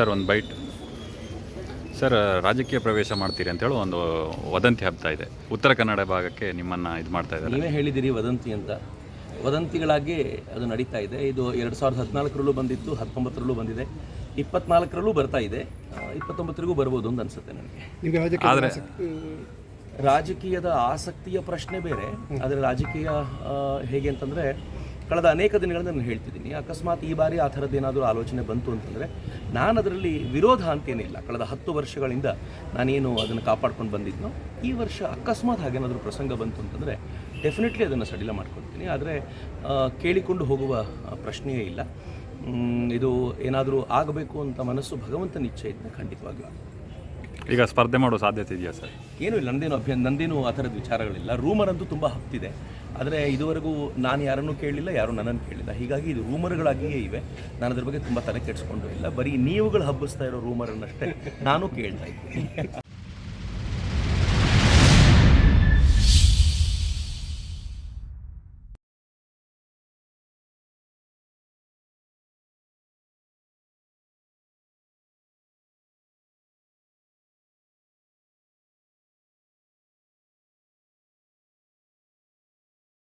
Sir ಒಂದು byte. Sir ರಾಜಕೀಯ ಪ್ರವೇಶ ಮಾಡ್ತೀರಿ ಅಂತೇಳಿ ಒಂದು ವದಂತಿ ಹಬ್ತಾ ಇದೆ. ಉತ್ತರ ಕನ್ನಡ ಭಾಗಕ್ಕೆ ನಿಮ್ಮನ್ನು ಇದು ಮಾಡ್ತಾ ಇದ್ದಾರೆ. ನೀವೇ ಹೇಳಿದಿರಿ ವದಂತಿ ಅಂತ. ವದಂತಿಗಳಾಗಿ ಅದು ನಡೀತಾ ಇದೆ. ಇದು ಎರಡು ಸಾವಿರದ ಹದಿನಾಲ್ಕರಲ್ಲೂ ಬಂದಿತ್ತು ಹತ್ತೊಂಬತ್ತರಲ್ಲೂ ಬಂದಿದೆ. ಇಪ್ಪತ್ನಾಲ್ಕರಲ್ಲೂ ಬರ್ತಾ ಇದೆ. ಇಪ್ಪತ್ತೊಂಬತ್ತರಿಗೂ ಬರ್ಬೋದು ಅಂತ ಅನಿಸುತ್ತೆ ನನಗೆ. ಆದರೆ ರಾಜಕೀಯದ ಆಸಕ್ತಿಯ ಪ್ರಶ್ನೆ ಬೇರೆ. ಆದರೆ ರಾಜಕೀಯ ಹೇಗೆ ಅಂತಂದರೆ ಕಳೆದ ಅನೇಕ ದಿನಗಳಿಂದ ನಾನು ಹೇಳ್ತಿದ್ದೀನಿ, ಅಕಸ್ಮಾತ್ ಈ ಬಾರಿ ಆ ಥರದ್ದು ಏನಾದರೂ ಆಲೋಚನೆ ಬಂತು ಅಂತಂದರೆ, ನಾನು ಅದರಲ್ಲಿ ವಿರೋಧ ಅಂತೇನಿಲ್ಲ ಕಳೆದ ಹತ್ತು ವರ್ಷಗಳಿಂದ ನಾನೇನು ಅದನ್ನು ಕಾಪಾಡ್ಕೊಂಡು ಬಂದಿದ್ನೋ, ಈ ವರ್ಷ ಅಕಸ್ಮಾತ್ ಹಾಗೇನಾದರೂ ಪ್ರಸಂಗ ಬಂತು ಅಂತಂದರೆ ಡೆಫಿನೆಟ್ಲಿ ಅದನ್ನು ಸಡಿಲ ಮಾಡ್ಕೊಳ್ತೀನಿ. ಆದರೆ ಕೇಳಿಕೊಂಡು ಹೋಗುವ ಪ್ರಶ್ನೆಯೇ ಇಲ್ಲ. ಇದು ಏನಾದರೂ ಆಗಬೇಕು ಅಂತ ಮನಸ್ಸು ಭಗವಂತನ ಇಚ್ಛೆ ಇದ್ದರೆ ಖಂಡಿತವಾಗಿಯೂ ಆಗುತ್ತೆ. ಈಗ ಸ್ಪರ್ಧೆ ಮಾಡೋ ಸಾಧ್ಯತೆ ಇದೆಯಾ ಸರ್? ಏನೂ ಇಲ್ಲ, ನಂದೇನು ಅಭ್ಯ, ನಂದೇನು ಆ ಥರದ ವಿಚಾರಗಳಿಲ್ಲ. ರೂಮರ್ ಅಂತೂ ತುಂಬ ಹತ್ತಿದೆ ಆದರೆ ಇದುವರೆಗೂ ನಾನು ಯಾರನ್ನೂ ಕೇಳಲಿಲ್ಲ ಯಾರೂ ನನ್ನನ್ನು ಕೇಳಿಲ್ಲ. ಹೀಗಾಗಿ ಇದು ರೂಮರ್ಗಳಾಗಿಯೇ ಇವೆ. ನಾನು ಅದ್ರ ಬಗ್ಗೆ ತುಂಬ ತಲೆ ಕೆಡಿಸ್ಕೊಂಡು ಇಲ್ಲ ಬರೀ ನೀವುಗಳು ಹಬ್ಬಿಸ್ತಾ ಇರೋ ರೂಮರನ್ನಷ್ಟೇ ನಾನು ಕೇಳ್ತಾ ಇದ್ದೀನಿ.